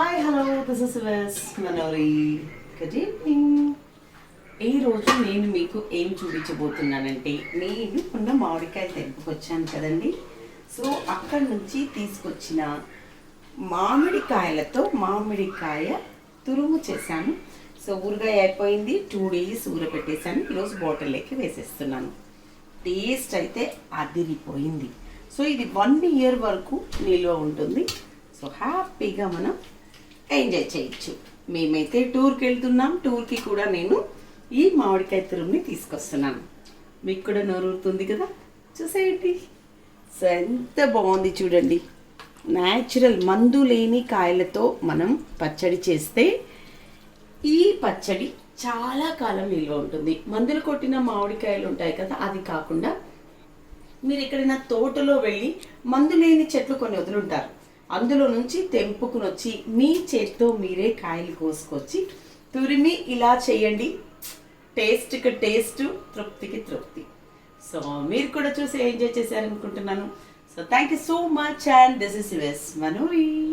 Hi hello this is వెస్ Manori good evening ఈరోజు నేను మీకు ఏం చూపించబోతున్నానంటే నేను ఉన్న మామిడికాయ తెంపుకొచ్చాను కదండి. సో అక్కడి నుంచి తీసుకొచ్చిన మామిడికాయలతో మామిడికాయ తురుము చేశాను. సో ఊరగాయ అయిపోయింది. టూ డేస్ ఊరపెట్టేశాను ఈరోజు బాటిల్లోకి వేసేస్తున్నాను. టేస్ట్ అయితే అదిరిపోయింది. సో ఇది వన్ ఇయర్ వరకు నిల్వ ఉంటుంది. సో హ్యాపీగా మనం ఎంజాయ్ చేయొచ్చు. మేమైతే టూర్కి వెళ్తున్నాం టూర్కి కూడా నేను ఈ మామిడికాయ తురుముని తీసుకొస్తున్నాను. మీకు కూడా నోరుతుంది కదా? చూసేయండి. సో ఎంత బాగుంది చూడండి. న్యాచురల్ మందు లేని కాయలతో మనం పచ్చడి చేస్తే ఈ పచ్చడి చాలా కాలం నిల్వ ఉంటుంది. మందులు కొట్టిన మామిడికాయలు ఉంటాయి కదా అది కాకుండా మీరు ఎక్కడైనా తోటలో వెళ్ళి మందు లేని చెట్లు కొన్ని వదులుంటారు అందులో నుంచి తెంపుకుని వచ్చి మీ చేతితో మీరే కాయలు కోసుకొచ్చి తురిమి ఇలా చేయండి. టేస్ట్కి టేస్ట్ తృప్తికి తృప్తి. సో మీరు కూడా చూసి enjoy చేశారనుకుంటున్నాను. So thank you so much and this is వెస్ మనూరి